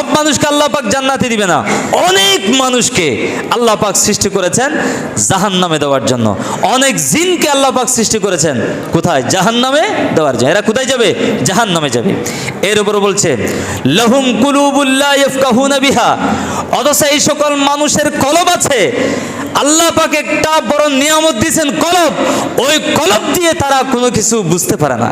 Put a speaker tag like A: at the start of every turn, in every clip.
A: সব মানুষকে আল্লাহ পাক জান্নাতে দিবে না। অনেক মানুষকে আল্লাহ পাক সৃষ্টি করেছেন জাহান নামে দেওয়ার জন্য। অনেক জিনকে আল্লাহ পাক সৃষ্টি করেছেন কোথায়? জাহান নামে দেওয়ার জন্য। এরা কোথায় যাবে? জাহান নামে যাবে। এর উপর বলছে, লহুম কুলুবুল্লাহ বিহা। অথচ এই সকল মানুষের কলব আছে। আল্লাহ পাক একটা বড় নিয়ামত দিয়েছেন কলব। ওই কলব দিয়ে তারা কোনো কিছু বুঝতে পারে না।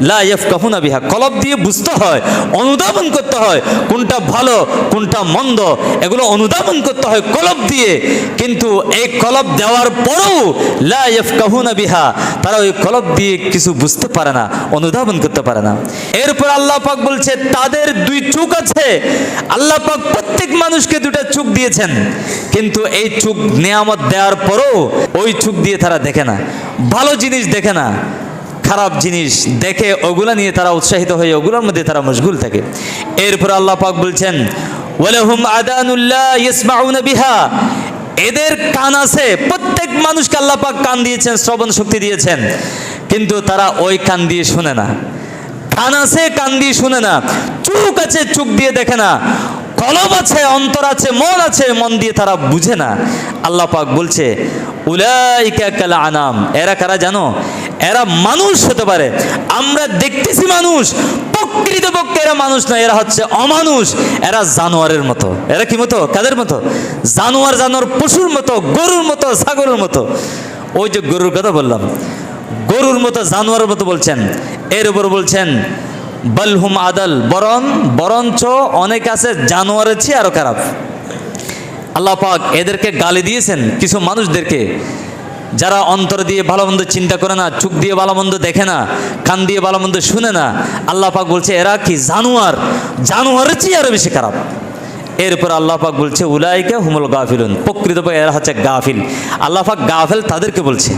A: লা ইয়াফকাহুনা বিহা। কলব দিয়ে বুঝতে হয়, অনুধাবন করতে হয় কোনটা ভালো, কোনটা মন্দ। এগুলো অনুধাবন করতে হয় কলব দিয়ে। কিন্তু এই কলব দেওয়ার পরেও লা ইয়াফকাহুনা বিহা, তারা ওই কলব দিয়ে কিছু বুঝতে পারে না, অনুধাবন করতে পারে না। এরপর আল্লাহ পাক বলছে, তাদের দুই চোখ আছে। আল্লাহ পাক প্রত্যেক মানুষকে দুটা চোখ দিয়েছেন। কিন্তু এই চোখ নিয়ামত দেওয়ার পরেও ওই চোখ দিয়ে তারা দেখে না। ভালো জিনিস দেখে না। খারাপ জিনিস দেখে ওগুলা নিয়ে তারা উৎসাহিত হয়ে ওগুলোর মধ্যে তারা মশগুল থাকে। এরপর আল্লাহ পাক বলছেন, ওয়ালাহুম আদানুল্লাহ ইসমাউনা বিহা। এদের কান আছে, প্রত্যেক মানুষকে আল্লাহ পাক কান দিয়েছেন, শ্রবণ শক্তি দিয়েছেন, কিন্তু তারা ওই কান দিয়ে শুনে না। কান আছে, কান দিয়ে শুনে না। চোখ আছে, চোখ দিয়ে দেখে না। কলব আছে, অন্তর আছে, মন আছে, মন দিয়ে তারা বুঝে না। আল্লাহ পাক বলছে, উলাইকা কাল আনাম। এরা কারা জানো? এরা মানুষ হতে পারে। আমরা দেখতেছি মানুষ, প্রকৃতপক্ষে এরা মানুষ নয়, এরা হচ্ছে অমানুষ। এরা জানোয়ারের মতো। এরা কি মতো? কাদের মতো? জানোয়ার জানোয়ার, পশুর মতো, গরুর মতো, ছাগলের মতো। ওই যে গরুর কথা বললাম, গরুর মতো, জানোয়ারের মতো বলছেন। এর উপর বলছেন বলহুম আদল, বরং, বরঞ্চ অনেক আছে জানোয়ারের চেয়ে আরও খারাপ। আল্লাহ পাক এদেরকে গালি দিয়েছেন, কিছু মানুষদেরকে। যারা অন্তর দিয়ে ভালো মন্দ চিন্তা করে না, চোখ দিয়ে ভালো মন্দ দেখে না, কান দিয়ে ভালো মন্দ শুনে না, আল্লাহ পাক বলছে, এরা কি জানোয়ার? জানোয়ারের চেয়ে আরও বেশি খারাপ। এরপর আল্লাহ পাক বলছে, উলাইকে হুমুল গাফিলুন। প্রকৃতপক্ষে এরা হচ্ছে গাফিল। আল্লাহ পাক গাফিল তাদেরকে বলছে।